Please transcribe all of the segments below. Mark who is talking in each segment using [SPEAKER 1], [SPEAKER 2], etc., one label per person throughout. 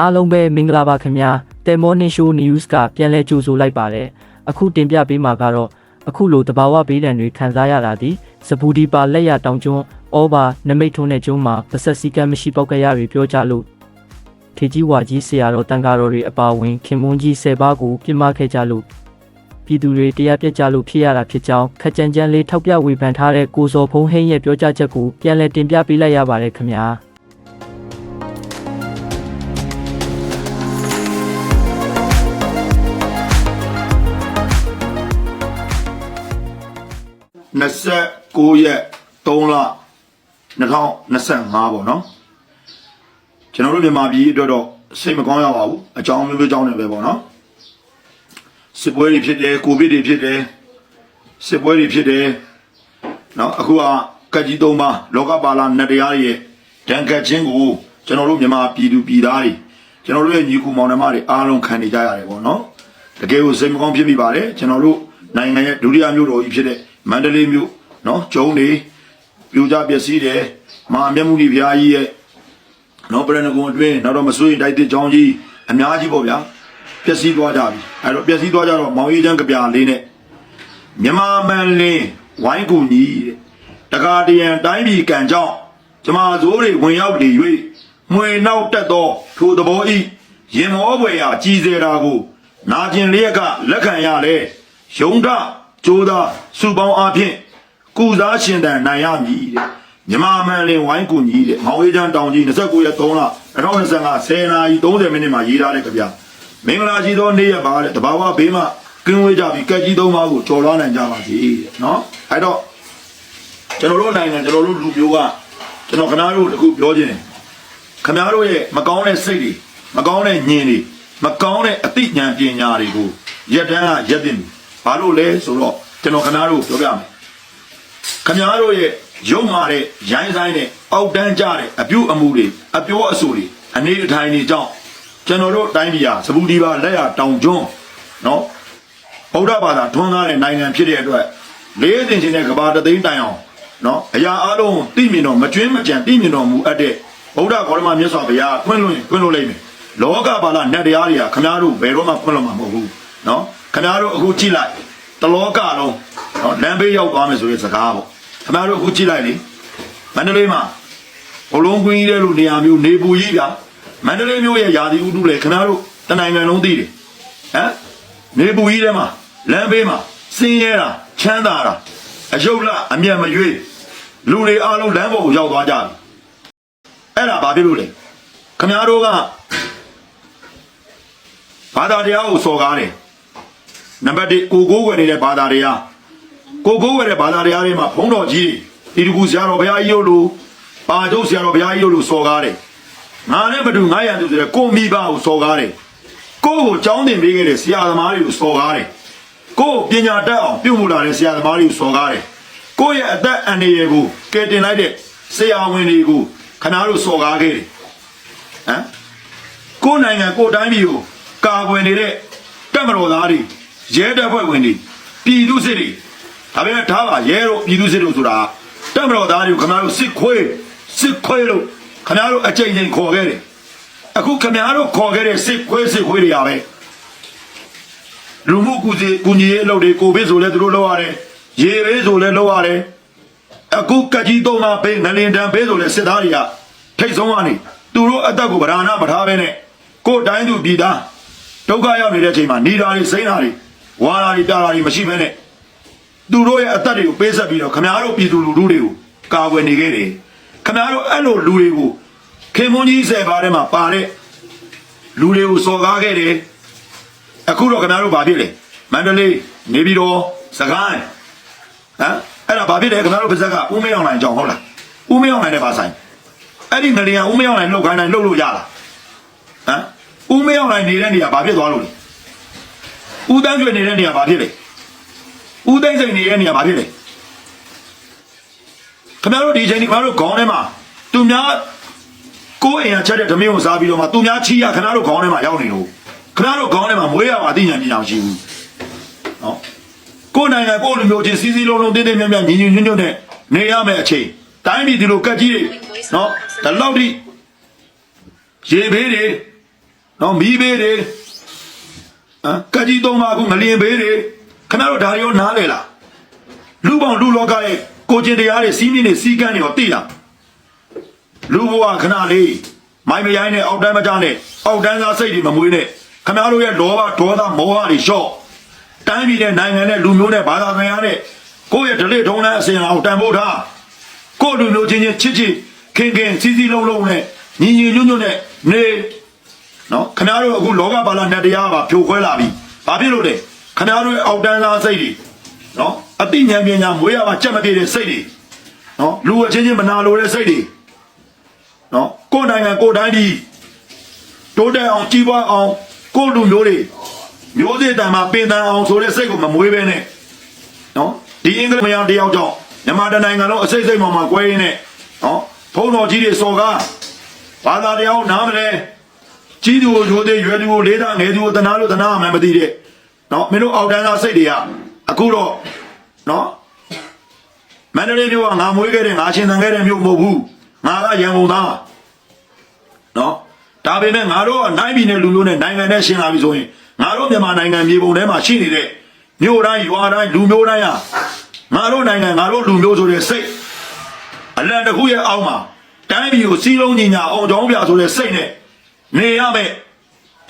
[SPEAKER 1] အားလုံးပဲမင်္ဂလာပါခင်ဗျာတယ်မော်နင်ရှိုး news ကပြန်လဲကြိုဆိုလိုက်ပါတယ်အခုတင်ပြပေးမှာကတော့အခုလိုတဘာဝဘေးဒဏ်တွေခံစားရတာဒီစပူဒီပါလက်ရတောင်ကျွန်းဩဘာနမိတ်ထုံးတဲ့ကျွန်းမှာပဆက်စီကံမရှိပောက်ကရတွေပြောကြလို့ထေကြီးဝါကြီးဆရာတော်တန်ဃာတော်တွေအပါအဝင်ခင်မွန်းကြီး၁၀ပါးကိုပြစ်မှားခဲ့ကြလို့ပြည်သူတွေတရားပြစ်ကြလို့ဖြစ်ရတာဖြစ်ကြောင်းခက်ကြမ်းကြမ်းလေးထောက်ပြဝေဖန်ထားတဲ့ကိုစော်ဖုံးဟင်းရဲ့ပြောကြားချက်ကိုပြန်လဲတင်ပြပေးလိုက်ရပါတယ်ခင်ဗျာ
[SPEAKER 2] 29ရက်3လ2025ပေါ့နော်ကျွန်တော်တို့မြန်မာပြည်အတွက်တော့စိတ်မကောင်းရပါဘူးအကြောင်းမျိုးမျိုးကြောင်းနေပဲပေါ့နော်စစ်ပွဲတွေဖြစ်တယ်ကိုဗစ်တွေဖြစ်တယ်စစ်ပွဲတွေဖြစ်တယ်နော်အခုကကတ်ကြီးသုံးပါလောကပါလာနတ်တရားရဲ့ဒဏ်ကတ်ခြင်းကိုကျွန်တော်တို့မြန်မာပြည်သူပြည်သားတွေကျွန်တော်တို့ရဲ့ညီကူမောင်နှမတွေအားလုံးခံနေကြရတယ်ပေါ့နော်တကယ်ကိုစိတ်မကောင်းဖြစ်မိပါတယ်ကျွန်တော်တို့နိုင်ငံရဲ့ဒုတိယမြို့တော်ကြီးဖြစ်တဲ့ မန္တလေးမြို့နော်ကျုံတွေပြိုကျပျက်စီးတယ်မဟာမြတ်မုနီဘုရားကြီးရဲ့နော်ပရဏဂုံအတွင်းနောက်တော့မစိုးရင်တိုက်တဲ့ချောင်းကြီးအများကြီးပေါ့ဗျာပျက်စီးသွားကြပြီအဲ့တော့ပျက်စီးသွားကြတော့မောင်ကြီးချမ်းကြပြလေးနဲ့မြမမန်လင်းဝိုင်းကူကြီးတဲ့တကားတရံတိုင်းပြည်ကံကြောင့်ကျမဇိုးတွေဝင်ရောက်လေ၍မှွေနောက်တက်သောထိုသဘောဤရင်မောပွေရာကြည်စေတာကို နာကျင်လျက်ကလက်ခံရလေယုံဒ ကြိုးသာစုပေါင်းအဖြစ်ကုစားရှင်တန်နိုင်ရမည်တဲ့မြမမှန်လင်ဝိုင်းကူညီတဲ့မောင်ဝေးချမ်းတောင်ကြီး29ရက်3လ2025 10နာရီ30မိနစ်မှာရေးထားတဲ့ကြပြမင်္ဂလာရှိသောနေ့ရက်ပါတဲ့တဘာဝဘေးမှာကင်းဝေးကြပြီးကက်ကြီးသုံးပါးကိုကြော်လွှားနိုင်ကြပါစေတဲ့နော်အဲ့တော့ကျွန်တော်တို့နိုင်ငံကျွန်တော်တို့လူမျိုးကကျွန်တော်ခဏတို့တခုပြောခြင်းတယ်ခမားတို့ရဲ့မကောင်းတဲ့စိတ်တွေမကောင်းတဲ့ညင်တွေမကောင်းတဲ့အသိဉာဏ်ပညာတွေကိုရက်တန်းကရက်တင်ပြီ ဘာလို့လဲဆိုတော့ကျွန်တော်ခဏတို့ပြောပြမယ်ခမားတို့ရဲ့ရုံမာတဲ့ရိုင်းဆိုင်တဲ့အောက်တန်းကြတဲ့အပြုအမူတွေအပြောအဆိုတွေအနေအထိုင်တွေကြောင့်ကျွန်တော်တို့တိုင်းပြည်ဟာစပူဒီပါလက်ရတောင်ကျွန်းနော်ဗုဒ္ဓဘာသာထွန်းကားတဲ့နိုင်ငံဖြစ်တဲ့အတွက်လေးသိင်ချင်းတဲ့ကဘာတသိန်းတိုင်အောင်နော်အရာအလုံးသိမြင်တော့မကျွင်းမကြံသိမြင်တော်မူအပ်တဲ့ဗုဒ္ဓဂေါရမမြတ်စွာဘုရားခွင့်လွှင့်ခွင့်လွှတ်လိုက်မယ်လောကဘာလနတ်တရားတွေကခမားတို့ဘယ်တော့မှခွင့်လွှတ်မှာမဟုတ်ဘူးနော် ခမားတို့အခုကြည့်လိုက်တလောကလုံးနော်လမ်းဘေးရောက်သွားမယ်ဆိုတဲ့စကားပေါ့ခင်ဗျားတို့အခုကြည့်လိုက်လေမန္တလေးမှာဘလုံးကွင်းကြီးတဲ့လူနေရာမျိုးနေပူကြီးကမန္တလေးမျိုးရဲ့ယာတီဥတုလေခင်ဗျားတို့တနိုင်ငံလုံးသိတယ်ဟမ်နေပူကြီးထဲမှာလမ်းဘေးမှာစင်းရဲတာချမ်းသာတာအယုတ်လအမျက်မရွေးလူတွေအားလုံးလမ်းပေါ်ကိုရောက်သွားကြပြီအဲ့ဒါဘာဖြစ်လို့လဲခင်ဗျားတို့ကဘာသာတရားကိုစော်ကားတယ် နံပါတ်1ကိုကိုးွယ်နေတဲ့ဘာသာတရားကိုကိုဝဲတဲ့ဘာသာတရားတွေမှာဘုန်းတော်ကြီးတွေဒီတကူဆရာတော်ဘုရားကြီးတို့လိုပါကျုပ်ဆရာတော်ဘုရားကြီးတို့လိုစော်ကားတယ်ငါနဲ့ဘသူငါရန်သူဆိုတဲ့ကိုမိဘကိုစော်ကားတယ်ကိုကိုကျောင်းတင်ပေးခဲ့တဲ့ဆရာသမားတွေကိုစော်ကားတယ်ကိုပညာတတ်အောင်ပြုမှုလာတဲ့ဆရာသမားတွေကိုစော်ကားတယ်ကိုရဲ့အသက်အန္တရာယ်ကိုကယ်တင်လိုက်တဲ့ဆရာဝန်တွေကိုခဏတို့စော်ကားခဲ့တယ်ဟမ်ကိုနိုင်ငံကိုတိုင်းပြည်ကိုကာကွယ်နေတဲ့တပ်မတော်သားတွေ ရဲတပ်ဖွဲ့ဝင်တွေပြည်သူစစ်တွေဒါပေမဲ့ထားပါရဲတို့ပြည်သူစစ်တို့ဆိုတာတက်မတော်သားတွေကိုခင်ဗျားတို့စစ်ခွေးစစ်ခွေးလို့ခင်ဗျားတို့အကြိမ်ကြိမ်ခေါ်ခဲ့တယ်အခုခင်ဗျားတို့ခေါ်ခဲ့တဲ့စစ်ခွေးစစ်ခွေးတွေရပဲလူမှုကူစီကူညီရေးအလုပ်တွေကိုဗစ်ဆိုလဲသူတို့လုပ်ရတယ်ရေဘေးဆိုလဲလုပ်ရတယ်အခုကကြီးသုံးပါဘေးငလင်တန်ဘေးဆိုလဲစစ်သားတွေကထိတ်ဆုံးကနေသူတို့အသက်ကိုဗราဏမထားဘဲနဲ့ကိုယ်တိုင်းသူပြည်သားဒုက္ခရောက်နေတဲ့အချိန်မှာနေတာတွေစိမ့်တာတွေ ဝါတာတွေတာတာတွေမရှိဘဲနဲ့သူတို့ရဲ့အသက်တွေကိုပေးဆက်ပြီးတော့ခမားတို့ပြည်သူလူထုတွေကိုကာကွယ်နေခဲ့တယ်ခမားတို့အဲ့လိုလူတွေကိုခင်မွန်းကြီးဆယ်ပါးထဲမှာပါတဲ့လူတွေကိုစော်ကားခဲ့တယ်အခုတော့ခမားတို့ဘာဖြစ်လဲမန္တလေးနေပြည်တော်စကိုင်းဟမ်အဲ့ဒါဘာဖြစ်လဲခမားတို့ပါဇက်ကဦးမေအောင်နိုင်ကြောင်းဟုတ်လားဦးမေအောင်နိုင်တဲ့ပါဆိုင်အဲ့ဒီငလျင်ဦးမေအောင်နိုင်လောက်ခိုင်းနိုင်လှုပ်လို့ရလားဟမ်ဦးမေအောင်နိုင်နေတဲ့နေရာဘာဖြစ်သွားလို့လဲ ဦးတန်းကျွေနေတဲ့နေရာဘာဖြစ်လဲဦးသိမ့်စိန်နေတဲ့နေရာဘာဖြစ်လဲခင်ဗျားတို့ဒီချိန်ဒီခင်ဗျားတို့ခေါင်းထဲမှာသူများကိုယ်အိမ်ကချက်တဲ့ဓမင်းကိုစားပြီးတော့မှသူများချီရခင်ဗျားတို့ခေါင်းထဲမှာရောက်နေလို့ခင်ဗျားတို့ခေါင်းထဲမှာမွေးရမှာအသိဉာဏ်ပညာမရှိဘူးနော်ကိုယ်နိုင်ငံကိုယ်လူမျိုးချင်းစီစီလုံးလုံးတင်းတင်းမြတ်မြတ်ညီညီညွတ်ညွတ်နဲ့နေရမယ်အချိန်တိုင်းပြည်ဒီလိုကက်ကြီးတွေနော်ဒီလောက်ထိရေဘေးတွေနော်မီးဘေးတွေဟ မ်ကကြီးသုံးပါးခုငလျင်ဘေးတွေခင်ဗျားတို့ဒါတွေရောနားလေလားလူပေါင်းလူလောကရဲ့ကိုကျင်တရားတွေစီးမြင့်တွေစီးကမ်းတွေရောသိလားလူဘဝခဏလေးမိုင်းမရိုင်းနဲ့အောက်တန်းမကြနဲ့အောက်တန်းသားစိတ်တွေမမွေးနဲ့ခင်ဗျားတို့ရဲ့လောဘဒေါသမောဟတွေလျှော့တိုင်းပြည်နဲ့နိုင်ငံနဲ့လူမျိုးနဲ့ဘာသာပြန်ရတဲ့ကိုယ့်ရဲ့ဒလိထုံးတဲ့အစဉ်အောင်တန်ဖိုးထားကိုယ့်လူမျိုးချင်းချင်းချစ်ချစ်ခင်ခင်စီစီလုံးလုံးနဲ့ညီညီညွတ်ညွတ်နဲ့နေ နော်ခင်ဗျားတို့အခုလောကပါဠနဲ့တရားပါဖြိုခွဲလာပြီဘာဖြစ်လို့လဲခင်ဗျားတို့ရဲ့အောက်တန်းသားစိတ်တွေနော်အတိညာဉ်ပညာမွေးရမှာကြက်မပြေတဲ့စိတ်တွေနော်လူအချင်းချင်းမနာလိုတဲ့စိတ်တွေနော်ကိုယ်နိုင်ငံကိုယ်တိုင်းဒီတိုးတက်အောင်ကြီးပွားအောင်ကိုယ်လူမျိုးတွေမျိုးစေ့တံမှာပင်တန်အောင်ဆိုတဲ့စိတ်ကိုမမွေးဘဲနဲ့နော်ဒီအင်္ဂလိပ်မယားတယောက်ကြောင့်မြန်မာတိုင်းနိုင်ငံလုံးအစိတ်စိတ်မှမှာကွဲရင်းနဲ့နော်ဖုံတော်ကြီးတွေစော်ကားဘာသာတရားနားမလဲ ကြီးသူကိုရိုသေးရွယ်သူကိုလေးသားငယ်သူကိုတနာလို့တနာမှမသိတဲ့နော်မင်းတို့အောက်တန်းသားစိတ်တွေကအခုတော့နော်မန္တလေးမြို့ကငါမွေးခဲ့တဲ့ငါရှင်သန်ခဲ့တဲ့မြို့မဟုတ်ဘူးငါကရန်ကုန်သားနော်ဒါပေမဲ့ငါတို့ကနိုင်ပြည်နယ်လူမျိုးနဲ့နိုင်ငံနဲ့ရှင်းလာပြီဆိုရင်ငါတို့မြန်မာနိုင်ငံမြေပုံထဲမှာရှိနေတဲ့မြို့တိုင်းရွာတိုင်းလူမျိုးတိုင်းဟာငါတို့နိုင်ငံငါတို့လူမျိုးဆိုတဲ့စိတ်အလံတစ်ခုရဲ့အောက်မှာတိုင်းပြည်ကိုစီးလုံးညီညာအောင်ကြောင်းပြဆိုတဲ့စိတ်နဲ့ နေရမယ်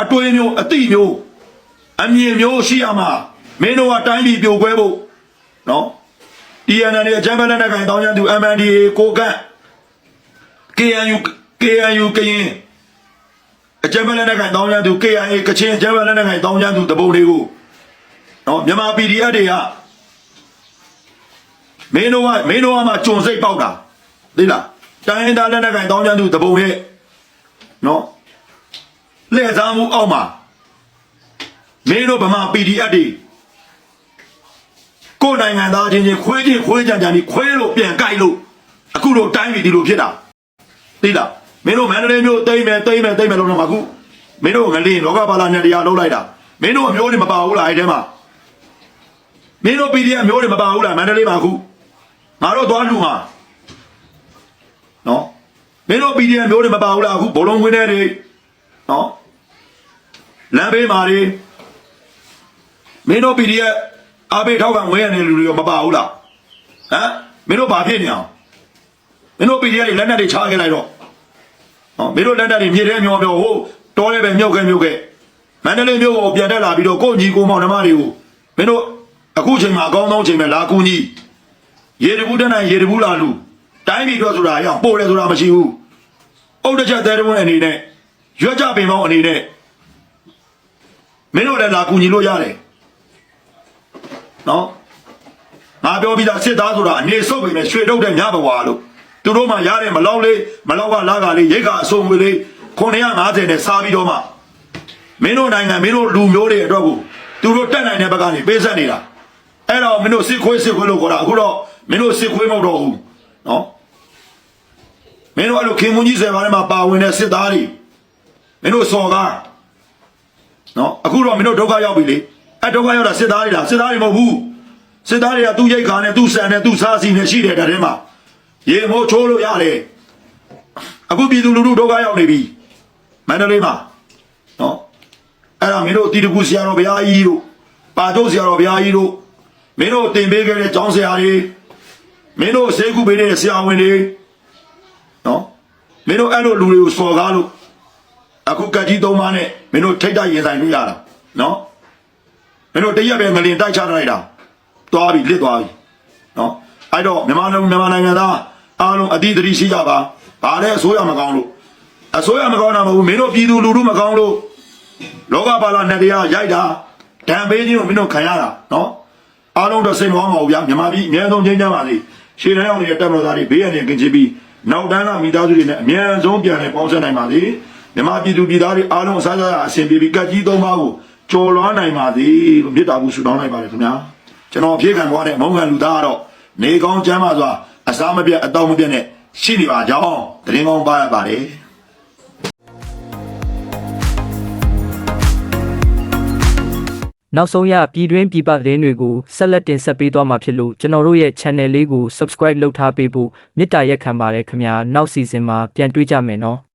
[SPEAKER 2] အတွေ့မျိုးအတိမျိုးအမြင်မျိုးရှိရမှာမင်းတို့ကတိုင်းပြည်ပြိုကွဲဖို့နော် TNN ရဲ့အကြမ်းဖက်လက်နက်ကိုင်တောင်းကျမ်းသူ MNDAA ကိုကန့် KNU KNU ကရင်အကြမ်းဖက်လက်နက်ကိုင်တောင်းကျမ်းသူ KIA ကချင်အကြမ်းဖက်လက်နက်ကိုင်တောင်းကျမ်းသူတပုံတွေကိုနော်မြန်မာ PDF တွေကမင်းတို့ကမင်းတို့ကမှကြုံစိတ်ပေါက်တာသိလားတိုင်းရင်းသားလက်နက်ကိုင်တောင်းကျမ်းသူတပုံတွေနော် လှည့်စားမှုအောက်မှာမင်းတို့ဗမာ PDF တွေကိုယ်နိုင်ငံသားချင်းချင်းခွေးချင်းခွေးကြံကြံဒီခွေးလို့ပြန်ကြိုက်လို့အခုတော့တိုင်းပြည်ဒီလိုဖြစ်တာသိလားမင်းတို့မန္တလေးမျိုးတိမ့်မယ်တိမ့်မယ်တိမ့်မယ်လို့တော့မအခုမင်းတို့ငလင်းလောကပါလာနဲ့တရားလုံးလိုက်တာမင်းတို့အမျိုးတွေမပါဘူးလားအဲ့ထဲမှာမင်းတို့ PDF အမျိုးတွေမပါဘူးလားမန္တလေးမှာအခုငါတို့သွားလူမှာနော်မင်းတို့ PDF အမျိုးတွေမပါဘူးလားအခုဘလုံးဝင်းတဲ့တွေနော် လမ်းဘေးမှာတွေမင်းတို့ PDF အဘေထောက်ကဝဲရနေလူတွေရောမပါဘူးလားဟမ်မင်းတို့ဘာဖြစ်နေအောင်မင်းတို့ PDF တွေလက်နက်တွေချခဲ့လိုက်တော့ဟောမင်းတို့လက်နက်တွေမြေထဲမျောမျောဟိုတောထဲပဲမြုပ်ခဲ့မြုပ်ခဲ့မန္တလေးမြို့ကိုပြန်တက်လာပြီးတော့ကိုယ့်ညီကိုမောင်နှမတွေကိုမင်းတို့အခုချိန်မှာအကောင်းဆုံးချိန်ပဲလာကူညီရေတဘူးတက်နိုင်ရေတဘူးလာလူတိုင်းပြည်တော့ဆိုတာအရောက်ပို့တယ်ဆိုတာမရှိဘူးအုတ်တစ်ချက်သေးတဲ့ဝန်အနေနဲ့ရွက်ကြပင်ပေါင်းအနေနဲ့ မင်းတို့လည်းလာကူညီလို့ရတယ်နော်ငါပြောပြီးသားစစ်သားဆိုတာအနေဆုပ်ပေမဲ့ရွှေထုတ်တဲ့ညဘဝလို့သူတို့မှရတဲ့မလောက်လေးမလောက်ကလာကလေးရိတ်ကအစုံငွေလေး950နဲ့စားပြီးတော့မှမင်းတို့နိုင်ငံမင်းတို့လူမျိုးတွေအတွက်ကိုသူတို့တက်နိုင်တဲ့ဘက်ကနေပေးဆက်နေတာအဲ့တော့မင်းတို့စစ်ခွေးစစ်ခွေးလို့ခေါ်တာအခုတော့မင်းတို့စစ်ခွေးမဟုတ်တော့ဘူးနော်မင်းတို့အဲ့လိုခင်မွန်ကြီးဆယ်ပါးထဲမှာပါဝင်တဲ့စစ်သားတွေမင်းတို့စော်ကား နော်အခုတော့မင်းတို့ဒုက္ခရောက်ပြီလေအဲ့ဒုက္ခရောက်တာစစ်သားတွေလားစစ်သားတွေမဟုတ်ဘူးစစ်သားတွေကသူ့ရိတ်ခါနဲ့သူ့ဆန်နဲ့သူ့စားစီနဲ့ရှိတယ်တဲ့ထဲမှာရေမိုးချိုးလို့ရတယ်အခုပြည်သူလူထုဒုက္ခရောက်နေပြီမန္တလေးမှာနော်အဲ့ဒါမင်းတို့တီတကူဆရာတော်ဘုရားကြီးတို့ပါတို့ဆရာတော်ဘုရားကြီးတို့မင်းတို့တင်ပေးခဲ့တဲ့ကျောင်းဆရာတွေမင်းတို့ဆေးကုပေးတဲ့ဆရာဝန်တွေနော်မင်းတို့အဲ့လိုလူတွေကိုစော်ကားလို့ အခုကကြီးသုံးပါးနဲ့မင်းတို့ထိတ်တိုက်ရင်ဆိုင်လို့ရတာနော်မင်းတို့တရက်ပဲငလင်တိုက်ချလိုက်တာသွားပြီလစ်သွားပြီနော်အဲ့တော့မြန်မာနိုင်ငံမြန်မာနိုင်ငံသားအားလုံးအတိအသတိရှိကြပါဘာလဲအစိုးရမကောင်းလို့အစိုးရမကောင်းတာမဟုတ်ဘူးမင်းတို့ပြည်သူလူထုမကောင်းလို့လောကပါလာနဲ့တရားရိုက်တာဒဏ်ပေးခြင်းကိုမင်းတို့ခံရတာနော်အားလုံးတော့စိတ်မကောင်းပါဘူးဗျာမြန်မာပြည်အများဆုံးချင်းကြပါစေရှေ့တန်းရောက်နေတဲ့တပ်မတော်သားတွေဘေးရန်တွေကင်ချပြီးနောက်တန်းကမိသားစုတွေနဲ့အများဆုံးပြန်လည်ပေါင်းစပ်နိုင်ပါစေ မြန်မာပြည်သူပြည်သားတွေအားလုံးအစားအစာအဆင်ပြေပြီးကတ်ကြီးသုံးပါးကိုကြော်လွှားနိုင်ပါစေလို့မေတ္တာပူဆုတောင်းလိုက်ပါတယ်ခင်ဗျာကျွန်တော်ဖြည့်ခံသွားတဲ့မုံခံလူသားကတော့နေကောင်းချမ်းသာစွာအစားမပြတ်အတော့မပြတ်နဲ့ရှိနေပါကြောင်းတရင်ကောင်းပါရပါတယ်
[SPEAKER 1] နောက်ဆုံးရပြည်တွင်းပြည်ပသတင်းတွေကိုဆက်လက်တင်ဆက်ပေးသွားမှာဖြစ်လို့ကျွန်တော်တို့ရဲ့ channel လေးကို subscribe လုပ်ထားပေးဖို့မေတ္တာရက်ခံပါတယ်ခင်ဗျာနောက်စီစဉ်မှာပြန်တွေ့ကြမယ်နော်